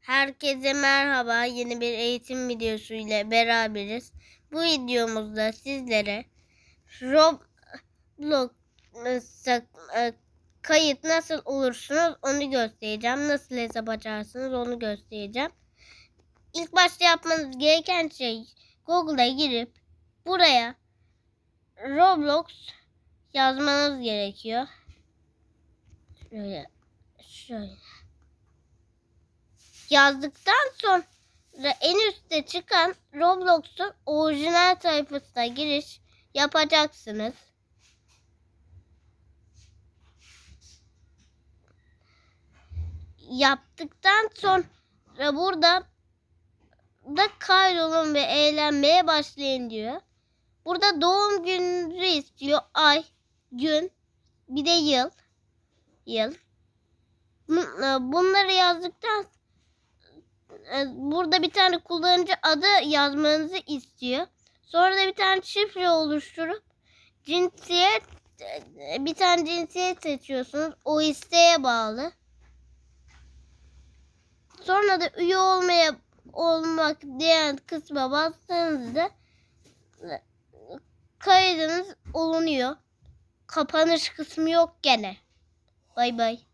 Herkese merhaba. Yeni bir eğitim videosu ile beraberiz. Bu videomuzda sizlere Roblox e, kayıt nasıl olursunuz onu göstereceğim. Nasıl hesap açarsınız onu göstereceğim. İlk başta yapmanız gereken şey Google'a girip buraya Roblox yazmanız gerekiyor. Şöyle şöyle yazdıktan sonra en üstte çıkan Roblox'un orijinal sayfasına giriş yapacaksınız. Yaptıktan sonra burada da kaydolun ve eğlenmeye başlayın diyor. Burada doğum gününüzü istiyor. Ay, gün, bir de yıl. Yıl. Bunları yazdıktan burada bir tane kullanıcı adı yazmanızı istiyor. Sonra da bir tane şifre oluşturup cinsiyet e, bir tane cinsiyet seçiyorsunuz. O isteğe bağlı. Sonra da üye olmaya olmak diyen kısma bastığınızda e, kaydınız olunuyor. Kapanış kısmı yok gene. Bay bay.